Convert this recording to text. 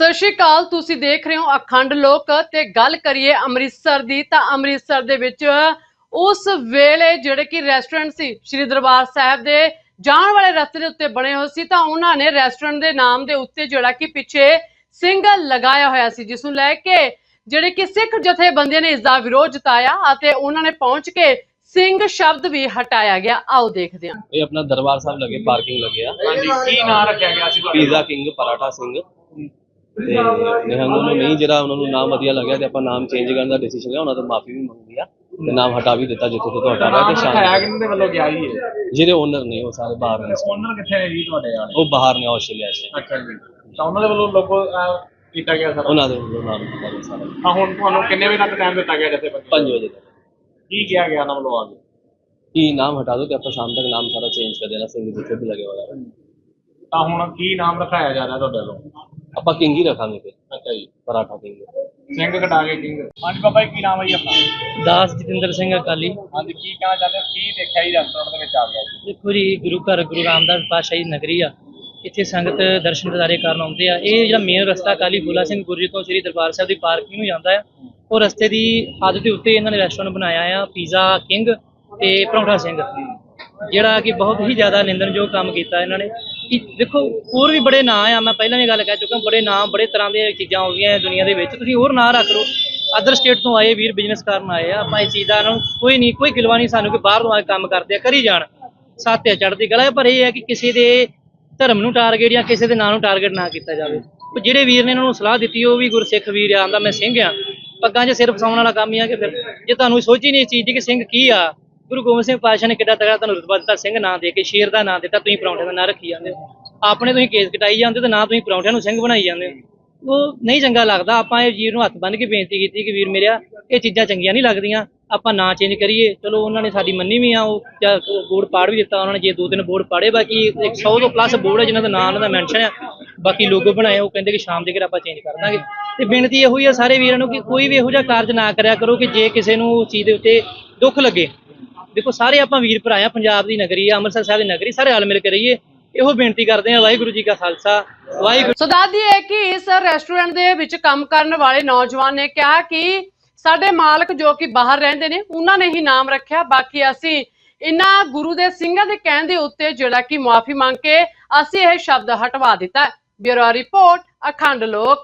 ਸਤਿ ਸ਼੍ਰੀ ਅਕਾਲ ਤੁਸੀਂ ਦੇਖ ਰਹੇ ਹੋ ਅਖੰਡ ਲੋਕ ਤੇ ਗੱਲ ਕਰੀਏ ਅੰਮ੍ਰਿਤਸਰ ਦੀ ਤਾਂ ਅੰਮ੍ਰਿਤਸਰ ਦੇ ਵਿੱਚ ਉਸ ਵੇਲੇ ਜਿਹੜੇ ਕਿ ਰੈਸਟੋਰੈਂਟ ਸੀ ਸ਼੍ਰੀ ਦਰਬਾਰ ਸਾਹਿਬ ਦੇ ਜਾਣ ਵਾਲੇ ਰਸਤੇ ਦੇ ਉੱਤੇ ਬਣੇ ਹੋਏ ਸੀ ਤਾਂ ਉਹਨਾਂ ਨੇ ਰੈਸਟੋਰੈਂਟ ਦੇ ਨਾਮ ਦੇ ਉੱਤੇ ਜਿਹੜਾ ਕਿ ਪਿੱਛੇ ਸਿੰਘ ਲਗਾਇਆ ਹੋਇਆ ਸੀ ਜਿਸ ਨੂੰ ਲੈ ਕੇ ਜਿਹੜੇ ਕਿ ਸਿੱਖ ਜਥੇਬੰਦੀਆਂ ਨੇ ਇਸ ਦਾ ਵਿਰੋਧ ਜਤਾਇਆ ਅਤੇ ਉਹਨਾਂ ਨੇ ਪਹੁੰਚ ਕੇ ਸਿੰਘ ਸ਼ਬਦ ਵੀ ਹਟਾਇਆ ਗਿਆ। ਆਓ ਦੇਖਦੇ ਹਾਂ। ਇਹ ਆਪਣਾ ਦਰਬਾਰ ਸਾਹਿਬ ਲੱਗੇ ਪਾਰਕਿੰਗ ਲੱਗੇ ਆ। ਹਾਂਜੀ ਕੀ ਨਾਂ ਰੱਖਿਆ ਗਿਆ ਸੀ ਪੀਜ਼ਾ ਕਿੰਗ ਪਰਾਠਾ ਸਿੰਘ। ਤੇ ਨਿਹੰਗ ਨੂੰ ਨਹੀਂ ਜਿਹੜਾ ਉਹਨਾਂ ਨੂੰ ਨਾਮ ਵਧੀਆ ਲੱਗਿਆ ਤੇ ਆਪਾਂ ਨਾਮ ਚੇਂਜ ਕਰਨ ਦਾ ਡਿਸੀਜਨ ਲਿਆ ਉਹਨਾਂ ਤੋਂ ਮਾਫੀ ਵੀ ਮੰਗਦੀ ਆ ਤੇ ਨਾਮ ਹਟਾ ਵੀ ਦਿੱਤਾ ਜਿੱਥੋਂ ਤੋਂ ਲਿਆ ਨਾਮ ਤੇ ਰੱਖਿਆ ਸ਼ਾਮ ਕਿਹਨਾਂ ਦੇ ਵੱਲੋਂ ਗਿਆ ਜੀ ਇਹ? ਜਿਹੜੇ ਓਨਰ ਨੇ ਉਹ ਸਾਰੇ ਬਾਹਰ ਨੇ। ਓਨਰ ਕਿੱਥੇ ਨੇ ਜੀ ਤੁਹਾਡੇ ਯਾਰ ਉਹ ਬਾਹਰ ਨੇ ਆਸਟ੍ਰੇਲੀਆ 'ਚ। ਅੱਛਾ ਜੀ। ਤਾਂ ਉਹਨਾਂ ਦੇ ਵੱਲੋਂ ਅਹ, ਕੀਤਾ ਗਿਆ ਸਰ? ਉਹਨਾਂ ਦੇ ਵੱਲੋਂ ਨਾਮ ਦਿੱਤਾ ਗਿਆ ਸਾਰਾ। ਤਾਂ ਹੁਣ ਤੁਹਾਨੂੰ ਕਿੰਨੇ ਵਜੇ ਤੱਕ ਟਾਈਮ ਦਿੱਤਾ ਗਿਆ ਜਥੇ 5 ਵਜੇ ਤੱਕ। ਕੀ ਕਿਹਾ ਗਿਆ ਉਹਨਾਂ ਵੱਲੋਂ ਆ ਕੇ? ਕੀ ਨਾਮ ਹਟਾ ਦੋ ਤੇ ਆਪਾਂ ਸ਼ਾਮ ਤੱਕ ਨਾਮ ਸਾਰਾ ਚੇਂਜ ਕਰ ਦੇਣਾ ਸਿੰਘ ਜਿੱਥੇ ਵੀ ਲੱਗੇ ਹੋਇਆ ਹੈ। ਤਾਂ ਹੁਣ ਕੀ ਨਾਮ ਰਖਾਇਆ ਜਾ ਰਿਹਾ ਤੁਹਾਡੇ ਵੱਲੋਂ? ਆਪਾਂ ਕਿੰਗ ਹੀ ਰੱਖਾਂਗੇ ਫਿਰ। ਅੱਛਾ ਜੀ ਪਰਾਠਾ ਕਿੰਗ। ਸਿੰਘ ਕਟਾ ਕੇ ਕਿੰਗ। ਹਾਂਜੀ ਬਾਬਾ ਜੀ ਕੀ ਨਾਮ ਹੈ ਜੀ ਆਪਣਾ? ਦਾਸ ਜਤਿੰਦਰ ਸਿੰਘ ਅਕਾਲੀ। ਹਾਂਜੀ ਕੀ ਕਹਿਣਾ ਚਾਹੁੰਦੇ ਹੋ? ਕੀ ਦੇਖਿਆ ਜੀ ਰੈਸਟੋਰੈਂਟ ਦੇ ਵਿੱਚ ਆ ਗਿਆ ਜੀ ਦੇਖੋ ਜੀ ਗੁਰੂ ਘਰ ਗੁਰੂ ਰਾਮਦਾਸ ਪਾਤਸ਼ਾਹੀ ਨਗਰੀ ਆ। ਇੱਥੇ ਸੰਗਤ ਦਰਸ਼ਨ ਦਿਦਾਰੇ ਕਰਨ ਆਉਂਦੇ ਆ। ਇਹ ਜਿਹੜਾ ਮੇਨ ਰਸਤਾ ਅਕਾਲੀ ਫੂਲਾ ਸਿੰਘ ਗੁਰੂ ਜੀ ਤੋਂ ਸ੍ਰੀ ਦਰਬਾਰ ਸਾਹਿਬ ਦੀ ਪਾਰਕਿੰਗ ਨੂੰ ਜਾਂਦਾ ਆ। ਉਹ ਰਸਤੇ ਦੀ ਹੱਦ ਦੇ ਉੱਤੇ ਇਹਨਾਂ ਨੇ ਰੈਸਟੋਰੈਂਟ ਬਣਾਇਆ ਆ ਪੀਜ਼ਾ ਕਿੰਗ ਤੇ ਪਰੌਂਠਾ ਸਿੰਘ। ਜਿਹੜਾ ਕਿ ਬਹੁਤ ਹੀ ਜ਼ਿਆਦਾ ਨਿੰਦਣਯੋਗ ਕੰਮ ਕੀਤਾ ਇਹਨਾਂ ਨੇ। ਕਿ ਦੇਖੋ ਹੋਰ ਵੀ ਬੜੇ ਨਾਂ ਆ ਮੈਂ ਪਹਿਲਾਂ ਵੀ ਗੱਲ ਕਹਿ ਚੁੱਕਾ ਬੜੇ ਨਾਂ ਬੜੇ ਤਰ੍ਹਾਂ ਦੀਆਂ ਚੀਜ਼ਾਂ ਹੋ ਗਈਆਂ ਦੁਨੀਆ ਦੇ ਵਿੱਚ। ਤੁਸੀਂ ਹੋਰ ਨਾਂ ਰੱਖ ਲਓ। ਅਦਰ ਸਟੇਟ ਤੋਂ ਆਏ ਵੀਰ ਬਿਜ਼ਨਸ ਕਰਨ ਆਏ ਆ ਆਪਾਂ ਇਸ ਚੀਜ਼ ਦਾ ਨੂੰ ਕੋਈ ਨਹੀਂ ਕੋਈ ਗਿਲਵਾ ਨਹੀਂ ਸਾਨੂੰ ਕਿ ਬਾਹਰ ਤੋਂ ਆ ਕੇ ਕੰਮ ਕਰਦੇ ਆ ਕਰੀ ਜਾਣ। ਸਾਤੇ ਚੜ੍ਹਦੀ ਕਲਾ ਹੈ, ਪਰ ਇਹ ਹੈ ਕਿ ਕਿਸੇ ਦੇ ਧਰਮ ਨੂੰ ਟਾਰਗੇਟ ਜਾਂ ਕਿਸੇ ਦੇ ਨਾਂ ਨੂੰ ਟਾਰਗੇਟ ਨਾ ਕੀਤਾ ਜਾਵੇ। ਜਿਹੜੇ ਵੀਰ ਨੇ ਇਹਨਾਂ ਨੂੰ ਸਲਾਹ ਦਿੱਤੀ ਉਹ ਵੀ ਗੁਰਸਿੱਖ ਵੀਰ ਆ ਆਂਦਾ ਮੈਂ ਸਿੰਘ ਆ। ਪੱਗਾਂ 'ਚ ਸਿਰ ਫਸਾਉਣ ਵਾਲਾ ਕੰਮ ਹੀ ਆ ਕਿ ਫਿਰ ਜੇ ਤੁਹਾਨੂੰ ਸੋਚ ਹੀ ਨਹੀਂ ਇਸ ਚੀਜ਼ ਦੀ ਕਿ ਸਿੰਘ ਕੀ ਆ ਗੁਰੂ ਗੋਬਿੰਦ ਸਿੰਘ ਪਾਤਸ਼ਾਹ ਨੇ ਕਿੱਡਾ ਤਗੜਾ ਤੁਹਾਨੂੰ ਰਤਬਾ ਦਿੱਤਾ, ਸਿੰਘ ਨਾਂ ਦੇ ਕੇ, ਸ਼ੇਰ ਦਾ ਨਾਂ ਦਿੱਤਾ, ਤੁਸੀਂ ਪਰੌਂਠੇ ਦਾ ਨਾਂ ਰੱਖੀ ਜਾਂਦੇ ਹੋ। ਆਪਣੇ ਤੁਸੀਂ ਕੇਸ ਕਟਾਈ ਜਾਂਦੇ ਤੇ ਨਾ ਤੁਸੀਂ ਪਰੌਂਠਿਆਂ ਨੂੰ ਸਿੰਘ ਬਣਾਈ ਜਾਂਦੇ ਹੋ। ਉਹ ਨਹੀਂ ਚੰਗਾ ਲੱਗਦਾ, ਆਪਾਂ ਇਹ ਵੀਰ ਨੂੰ ਹੱਥ ਬੰਨ੍ਹ ਕੇ ਬੇਨਤੀ ਕੀਤੀ ਕਿ ਵੀਰ ਮੇਰਿਆ, ਇਹ ਚੀਜ਼ਾਂ ਚੰਗੀਆਂ ਨਹੀਂ ਲੱਗਦੀਆਂ, ਆਪਾਂ ਨਾਂ ਚੇਂਜ ਕਰੀਏ। ਚਲੋ, ਉਹਨਾਂ ਨੇ ਸਾਡੀ ਮੰਨੀ ਵੀ ਆ, ਉਹ ਬੋਰਡ ਪਾੜ ਵੀ ਦਿੱਤਾ, ਉਹਨਾਂ ਨੇ ਜੇ ਦੋ ਤਿੰਨ ਬੋਰਡ ਪਾੜੇ, ਬਾਕੀ 100 ਤੋਂ ਪਲੱਸ ਬੋਰਡ ਹੈ ਜਿਨ੍ਹਾਂ ਦਾ ਨਾਂ ਉਹਨਾਂ ਦਾ ਮੈਂਸ਼ਨ ਆ। ਬਾਕੀ ਲੋਗੋ ਬਣਾਏ, ਉਹ ਕਹਿੰਦੇ ਕਿ ਸ਼ਾਮ ਦੇ ਘਰ ਆਪਾਂ ਚੇਂਜ ਕਰ ਦਾਂਗੇ। ਤੇ ਬੇਨਤੀ ਇਹੋ ਹੀ ਆ ਸਾਰੇ ਵੀਰਾਂ ਨੂੰ ਕਿ ਕੋਈ ਵੀ ਇਹੋ ਜਿਹਾ ਕਾਰਜ ਨਾ ਕਰਿਆ ਕਰੋ ਕਿ ਜੇ ਕਿਸੇ ਨੂੰ ਉਸ ਚੀਜ਼ ਦੇ ਉੱਤੇ ਦੁੱਖ ਲੱਗੇ ਦੇਖੋ, ਸਾਰੇ ਆਪਾਂ ਵੀਰ ਭਰਾ ਆ, ਪੰਜਾਬ ਦੀ ਨਗਰੀ ਆ, ਅੰਮ੍ਰਿਤਸਰ ਸਾਹਿਬ ਦੀ ਨਗਰੀ, ਸਾਰੇ ਰਲ ਮਿਲ ਕੇ ਰਹੀਏ। ਇਹੋ ਬੇਨਤੀ ਕਰਦੇ ਆ, ਵਾਹਿਗੁਰੂ ਜੀ ਕਾ ਖਾਲਸਾ, ਵਾਹਿਗੁਰੂ ਸੋ ਦੱਸਦੀ ਹੈ ਕਿ ਇਸ ਰੈਸਟੋਰੈਂਟ ਦੇ ਵਿੱਚ ਕੰਮ ਕਰਨ ਵਾਲੇ ਨੌਜਵਾਨ ਨੇ ਕਿਹਾ ਕਿ ਸਾਡੇ ਮਾਲਕ ਜੋ ਕਿ ਬਾਹਰ ਰਹਿੰਦੇ ਨੇ, ਉਹਨਾਂ ਨੇ ਹੀ ਨਾਮ ਰੱਖਿਆ। ਬਾਕੀ ਅਸੀਂ ਇਹਨਾਂ ਗੁਰੂ ਦੇ ਸਿੰਘਾਂ ਦੇ ਕਹਿਣ ਦੇ ਉੱਤੇ ਜਿਹੜਾ ਕਿ ਮਾਫੀ ਮੰਗ ਕੇ ਅਸੀਂ ਇਹ ਸ਼ਬਦ ਹਟਵਾ ਦਿੱਤਾ। ਬਿਊਰੋ ਰਿਪੋਰਟ, ਅਖੰਡ ਲੋਕ।